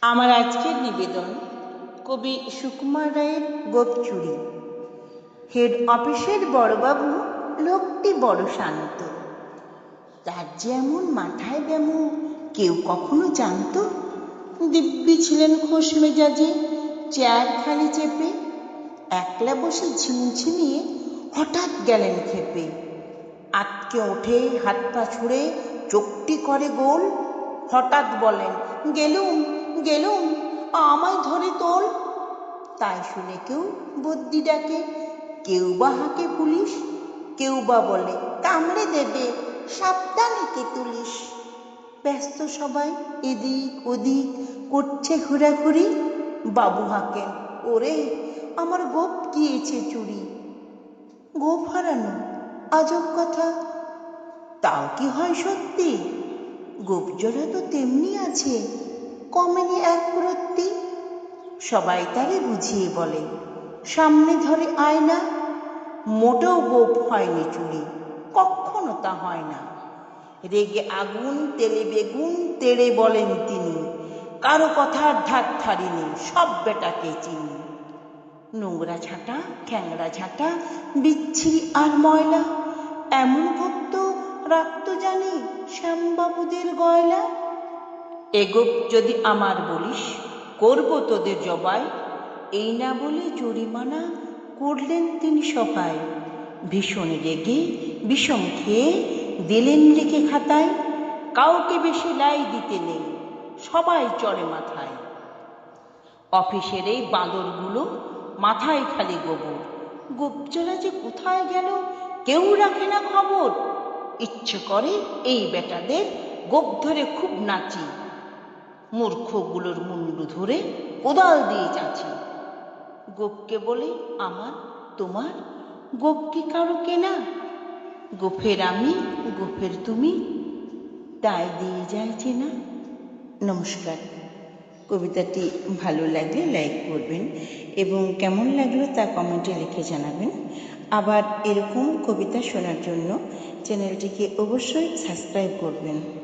আমার আজকের নিবেদন কবি সুকুমার রায়ের গোপচুরি। হেড অফিসের বড়বাবু লোকটি বড় শান্ত। তার যেমন মাথায় ব্যামো, কেউ কখনো জানত? দিব্যি ছিলেন খোশ মেজাজে, চেয়ার খালি চেপে, একলা বসে ঝিমঝিমিয়ে হঠাৎ গেলেন খেপে। আটকে ওঠে, হাত পা ছুঁড়ে, চোখটি করে গোল। হঠাৎ বলেন, গেলুম। গেলুম, আমায় ধরে তোল। তাই শুনে কেউ বদ্যি ডাকে, কেউ বা হাঁকে পুলিশ, কেউ বা বলে, কামড়ে দেবে, সাবধানে কে তুলিস। ব্যস্ত সবাই এদিক ওদিক করছে ঘোরাঘুরি। বাবু হাঁকেন ওরে, আমার গোপ গিয়েছে চুরি। গোপ হারানো, আজব কথা। তাও কি হয় সত্যি? গোপজোড়া তো তেমনি আছে। কমেনি এক প্রত্তি সবাই তারে বুঝিয়ে বলে, সামনে ধরে আয়না মোটেও গোপ হয়নি চুরি, কখনো তা হয় না। রেগে আগুন, তেলে বেগুন, তেড়ে বলেন তিনি, কারও কথার ধার ধারিনি সব বেটাকে চিনি। নোংরা ঝাঁটা খ্যাংরা ঝাঁটা, বিচ্ছিরি আর ময়লা, এমন ভক্ত রাখত জানি শ্যামবাবুদের গয়লা। এগোপ যদি আমার বলিস, করব তোদের জবাই। এই না বলে জরিমানা করলেন তিনি সবাই। ভীষণ রেগে, বিষম খেয়ে দিলেন লিখে খাতায়, কাউকে বেশি লাই দিতে নেই, সবাই চড়ে মাথায়। অফিসের এই বাঁদরগুলো মাথায় খালি গোবর। গোপচরা যে কোথায় গেল, কেউ রাখে না খবর। ইচ্ছে করে এই বেটাদের গোপ ধরে খুব নাচি। মূর্খগুলোর মুন্ডু ধরে কোদাল দিয়ে চাচি গোপকে বলে, আমার, তোমার? গোপ কি কারও কেনা? গোফের আমি গোফের তুমি? তাই দিয়ে যায় চেনা? নমস্কার। কবিতাটি ভালো লাগলে লাইক করবেন এবং কেমন লাগল তা কমেন্টে লিখে জানাবেন। আবার এরকম কবিতা শোনার জন্য চ্যানেলটিকে অবশ্যই সাবস্ক্রাইব করবেন।